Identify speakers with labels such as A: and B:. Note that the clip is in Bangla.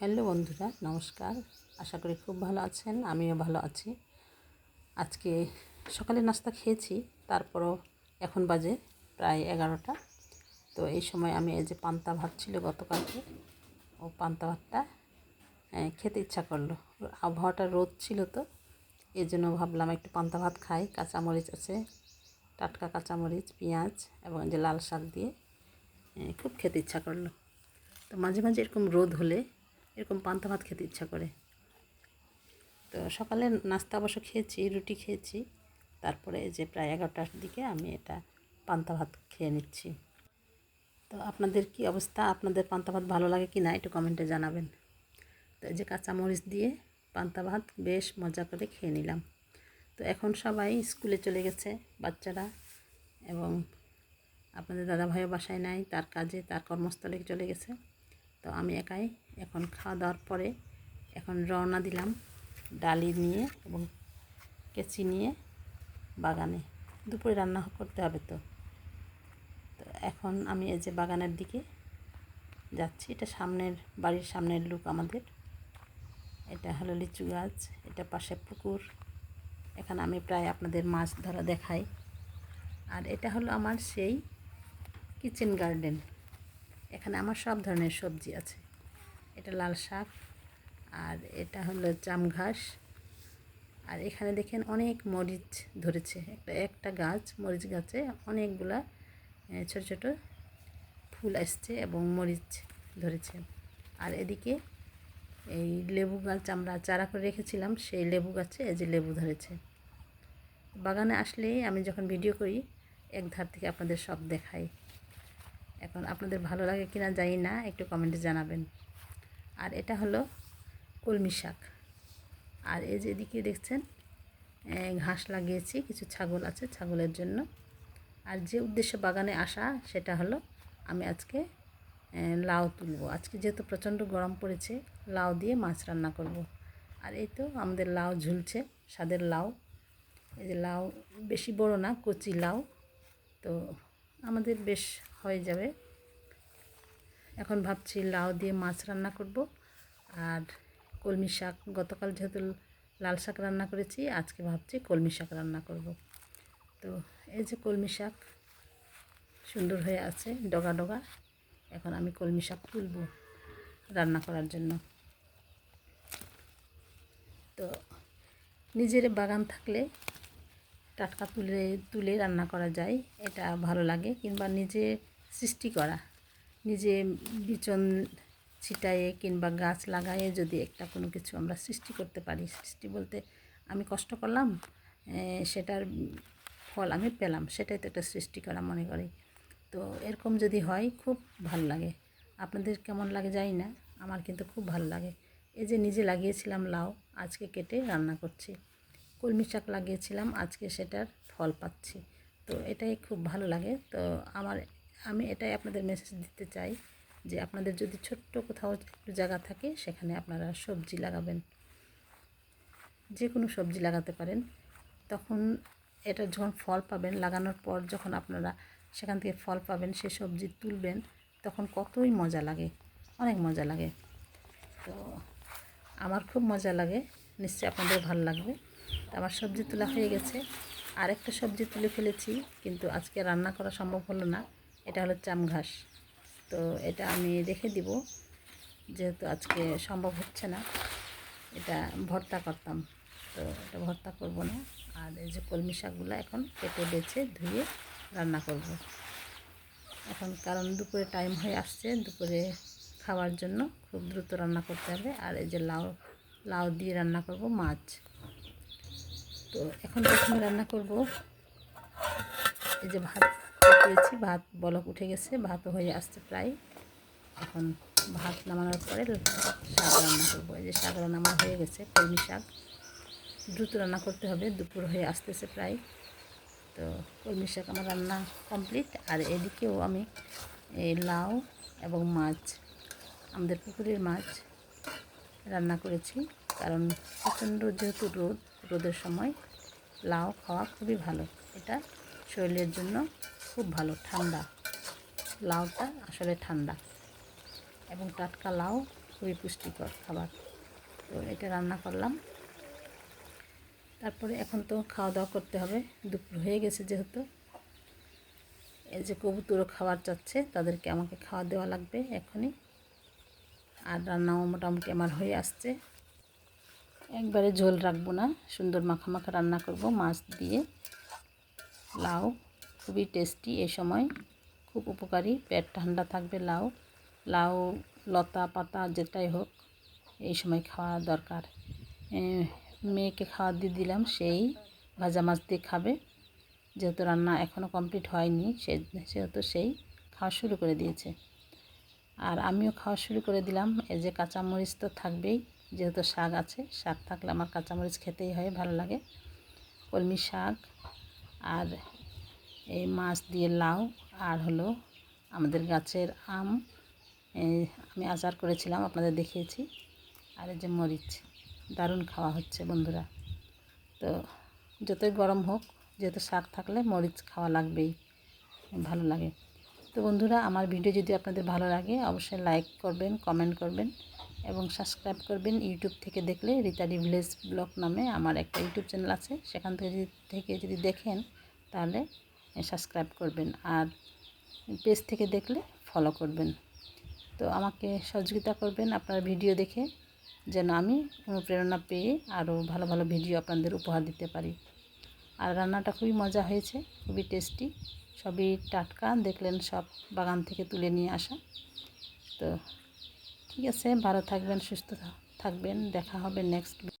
A: হ্যালো বন্ধুরা, নমস্কার। আশা করি খুব ভালো আছেন, আমিও ভালো আছি। আজকে সকালে নাস্তা খেয়েছি, তারপরও এখন বাজে প্রায় এগারোটা। তো এই সময় আমি এই যে পান্তা ভাত ছিল গতকালকে, ও পান্তা ভাতটা খেতে ইচ্ছা করল। আবহাওয়াটা রোদ ছিল তো এই জন্য ভাবলাম একটু পান্তা ভাত খাই। কাঁচামরিচ আছে, টাটকা কাঁচামরিচ, পেঁয়াজ এবং যে লাল শাক দিয়ে খুব খেতে ইচ্ছা করল। তো মাঝে মাঝে এরকম রোদ হলে এরকম পান্তা ভাত খেতে ইচ্ছা করে। তো সকালে নাস্তা অবশ্য খেয়েছি, রুটি খেয়েছি। তারপরে যে প্রায় এগারোটার দিকে আমি এটা পান্তা ভাত খেয়ে নিচ্ছি। তো আপনাদের কি অবস্থা? আপনাদের পান্তা ভাত ভালো লাগে কি না একটু কমেন্টে জানাবেন। তো এই যে কাঁচামরিচ দিয়ে পান্তা ভাত বেশ মজা করে খেয়ে নিলাম। তো এখন সবাই স্কুলে চলে গেছে বাচ্চারা এবং আপনাদের দাদা ভাইও বাসায় নাই, তার কাজে, তার কর্মস্থলে চলে গেছে। তো আমি একাই এখন খাওয়া দাওয়ার পরে এখন রওনা দিলাম ডালি নিয়ে এবং কেচি নিয়ে বাগানে। দুপুরে রান্না করতে হবে তো। তো এখন আমি এই যে বাগানের দিকে যাচ্ছি। এটা সামনের, বাড়ির সামনের লুক আমাদের। এটা হলো লিচু গাছ, এটা পাশে পুকুর। এখানে আমি প্রায় আপনাদের মাছ ধরা দেখাই। আর এটা হলো আমার সেই কিচেন গার্ডেন এখানে আমার সব ধরনের সবজি আছে। এটা লাল শাক, আর এটা হলো জাম ঘাস। আর এখানে দেখেন অনেক মরিচ ধরেছে। একটা একটা গাছ, মরিচ গাছে অনেকগুলা ছোট ছোট ফুল আসছে এবং মরিচ ধরেছে। আর এদিকে এই লেবু গাছ আমরা চারা করে রেখেছিলাম, সেই লেবু গাছে এই যে লেবু ধরেছে। বাগানে আসলে আমি যখন ভিডিও করি এক ধার থেকে আপনাদের সব দেখাই। এখন আপনাদের ভালো লাগে কিনা জানি না, একটু কমেন্টে জানাবেন। আর এটা হলো কলমি শাক। আর এই যে এদিকে দেখছেন ঘাস লাগিয়েছি, কিছু ছাগল আছে ছাগলের জন্য। আর যে উদ্দেশ্যে বাগানে আসা, সেটা হলো আমি আজকে লাউ তুলব। আজকে যেহেতু প্রচণ্ড গরম পড়েছে, লাউ দিয়ে মাছ রান্না করব। আর এই তো আমাদের লাউ ঝুলছে, স্বাদের লাউ। এই যে লাউ বেশি বড় না, কচি লাউ। তো আমাদের বেশ হয়ে যাবে। এখন ভাবছি লাউ দিয়ে মাছ রান্না করব আর কলমি শাক। গতকাল যেহেতু লাল শাক রান্না করেছি, আজকে ভাবছি কলমি শাক রান্না করব। তো এই যে কলমি শাক সুন্দর হয়ে আছে, ডগা ডগা। এখন আমি কলমি শাক তুলব রান্না করার জন্য। তো নিজের বাগান থাকলে টাটকা তুলে তুলে রান্না করা যায়, এটা ভালো লাগে। কিংবা নিজে সৃষ্টি করা। নিজে বিচন ছিটায়ে কিংবা গাছ লাগায়ে যদি একটা কোনো কিছু আমরা সৃষ্টি করতে পারি, সৃষ্টি বলতে আমি কষ্ট করলাম সেটার ফল আমি পেলাম, সেটাই তো একটা সৃষ্টি করা মনে করি। তো এরকম যদি হয়, খুব ভালো লাগে। আপনাদের কেমন লাগে জানি না, আমার কিন্তু খুব ভালো লাগে। এই যে নিজে লাগিয়েছিলাম লাউ, আজকে কেটে রান্না করছি। কলমি শাক লাগিয়েছিলাম, আজকে সেটার ফল পাচ্ছি। তো এটাই খুব ভালো লাগে। তো আমার আমি এটাই আপনাদের মেসেজ দিতে চাই যে আপনাদের যদি ছোট্ট কোথাও একটু জায়গা থাকে, সেখানে আপনারা সবজি লাগাবেন। যে কোনো সবজি লাগাতে পারেন। তখন এটা যখন ফল পাবেন, লাগানোর পর যখন আপনারা সেখান থেকে ফল পাবেন, সে সবজি তুলবেন, তখন কতই মজা লাগে। অনেক মজা লাগে। তো আমার খুব মজা লাগে। নিশ্চয়ই আপনাদের ভালো লাগবে। আমার সবজি তোলা হয়ে গেছে। আরেকটা সবজি তুলে ফেলেছি, কিন্তু আজকে রান্না করা সম্ভব হলো না। এটা হলো চাম ঘাস। তো এটা আমি রেখে দিব, যেহেতু আজকে সম্ভব হচ্ছে না। এটা ভর্তা করতাম, তো এটা ভর্তা করব না। আর এই যে কলমি শাকগুলো এখন কেটে বেছে ধুয়ে রান্না করব। এখন কারণ দুপুরে টাইম হয়ে আসছে, দুপুরে খাওয়ার জন্য খুব দ্রুত রান্না করতে হবে। আর এই যে লাউ লাউ দিয়ে রান্না করব মাছ। তো এখন প্রথমে রান্না করব এই যে ভাত। দিয়েছি ভাত বলক উঠে গেছে ভাতও হয়ে আসছে প্রায়। এখন ভাত নামানোর পরে শাক রান্না করব। এই যে শাক রান্না আমার হয়ে গেছে, কলমি শাক। দ্রুত রান্না করতে হবে, দুপুর হয়ে আসতেছে প্রায়। তো কলমি শাক আমার রান্না কমপ্লিট। আর এদিকেও আমি এই লাউ এবং মাছ, আমাদের পুকুরের মাছ রান্না করেছি। কারণ প্রচণ্ড যেহেতু রোদ, রোদের সময় লাউ খাওয়া খুবই ভালো। এটা শরীরের জন্য খুব ভালো, ঠান্ডা। লাউটা আসলে ঠান্ডা। এবং টাটকা লাউ খুবই পুষ্টিকর খাবার। তো এটা রান্না করলাম। তারপরে এখন তো খাওয়া দাওয়া করতে হবে। দুপুর হয়ে গেছে যেহেতু। এই যে কবুতরও খাবার চাচ্ছে, তাদেরকে আমাকে খাওয়া দেওয়া লাগবে এখনই। আর রান্নাও মোটামুটি আমার হয়ে আসছে। একবারে ঝোল রাখব না, সুন্দর মাখা মাখা রান্না করব মাছ দিয়ে। লাউ। খুবই টেস্টি এই সময়। খুব উপকারী। পেট ঠান্ডা থাকবে, লাউ লাউ, লতা, পাতা, যেটাই হোক, এই সময় খাওয়া দরকার। মেয়েকে খাওয়া দিয়ে দিলাম, সেই ভাজা মাছ দিয়ে খাবে। যেহেতু রান্না এখনও কমপ্লিট হয়নি, সে, সেহেতু সেই খাওয়া শুরু করে দিয়েছে। আর আমিও খাওয়া শুরু করে দিলাম। এই যে কাঁচামরিচ তো থাকবেই, যেহেতু শাক আছে, শাক থাকলে আমার কাঁচামরিচ খেতেই হয়, ভালো লাগে। কলমি শাক আর এই মাছ দিয়ে লাউ আর হলো আমাদের গাছের আম। আমি আচার করেছিলাম, আপনাদের দেখিয়েছি। আর এই যে মরিচ, দারুণ খাওয়া হচ্ছে বন্ধুরা। তো যতই গরম হোক, যেহেতু শাক থাকলে মরিচ খাওয়া লাগবেই, ভালো লাগে। তো বন্ধুরা, আমার ভিডিও যদি আপনাদের ভালো লাগে, অবশ্যই লাইক করবেন, কমেন্ট করবেন এবং সাবস্ক্রাইব করবেন। ইউটিউব থেকে দেখলে রিতারি ভিলেজ ব্লগ নামে আমার একটা ইউটিউব চ্যানেল আছে। সেখান থেকে যদি থেকে যদি দেখেন, তাহলে সাবস্ক্রাইব করবেন আর পেজ থেকে দেখলে ফলো করবেন। তো আমাকে সহযোগিতা করবেন আপনার ভিডিও দেখে, যেন আমি অনুপ্রেরণা পেয়ে আরও ভালো ভালো ভিডিও আপনাদের উপহার দিতে পারি। আর রান্নাটা খুবই মজা হয়েছে, খুবই টেস্টি সবই টাটকা, দেখলেন সব বাগান থেকে তুলে নিয়ে আসা। তো ঠিক আছে, ভালো থাকবেন, সুস্থ থাকবেন, দেখা হবে নেক্সট